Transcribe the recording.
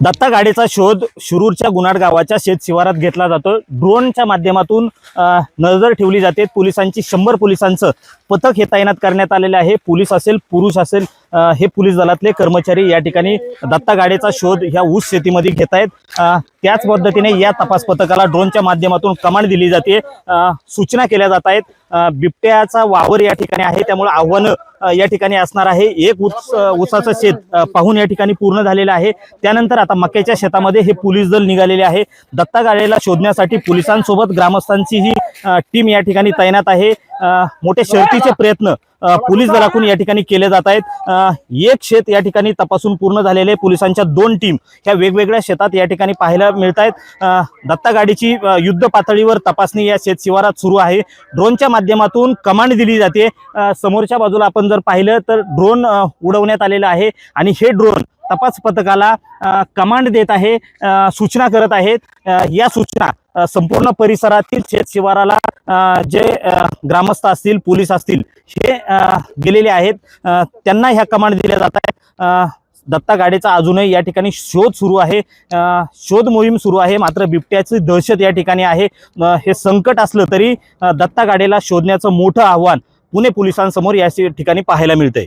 दत्ता गाडीचा शोध शिरूरच्या गुनाड गावाच्या शेत शिवारात घेतला जातो. ड्रोनच्या माध्यमातून नजर ठेवली जाते. पोलिसांची शंभर पोलिसांचं पथक हे तैनात करण्यात आलेले आहे. पोलीस असेल पुरुष असेल हे पोलीस दलातले कर्मचारी या ठिकाणी दत्ता गाडीचा शोध ह्या ऊस शेतीमध्ये घेत आहेत. त्याच पद्धतीने या तपास पथकाला ड्रोनच्या माध्यमातून कमांड दिली जाते. सूचना केल्या जात आहेत. बिबट्याचा वावर या ठिकाणी आहे. त्यामुळे आव्हानं या ठिकाणी असणार आहे. एक ऊस ऊसाचं शेत पाहून या ठिकाणी पूर्ण झालेलं आहे. त्यानंतर आता मक्याच्या शेतामध्ये हे पोलीस दल निघालेले आहे. दत्ता गाडीला शोधण्यासाठी पोलिसांसोबत ग्रामस्थांची ही टीम या ठिकाणी तैनात आहे. मोठ्या मोठे प्रयत्न पोलीस दलाकडून या ठिकाणी केले जात आहेत. एक शेत या ठिकाणी तपासून पूर्ण झालेले पोलिसांच्या दोन टीम ह्या वेगवेगळ्या शेतात या ठिकाणी पाहायला मिळत आहेत. दत्ता गाडीची युद्ध पातळीवर तपासणी या शेत शिवारात सुरू आहे. ड्रोनच्या माध्यमातून कमांड दिली जाते. समोरच्या बाजूला आपण जर पाहिलं तर ड्रोन उडवण्यात आलेलं आहे. आणि हे ड्रोन तपास पथकाला कमांड देत आहे सूचना करत आहेत. या सूचना संपूर्ण परिसरातील शेत शिवाराला जे ग्रामस्थ असतील पोलीस असतील हे गेलेले आहेत. त्यांना ह्या कमांड दिल्या जात आहेत. दत्ता गाडीचा अजूनही या ठिकाणी शोध सुरू आहे. शोध मोहीम सुरू आहे. मात्र बिबट्याची दहशत या ठिकाणी आहे. हे संकट असलं तरी दत्ता गाडीला शोधण्याचं मोठं आव्हान पुणे पोलिसांसमोर या ठिकाणी पाहायला मिळतंय.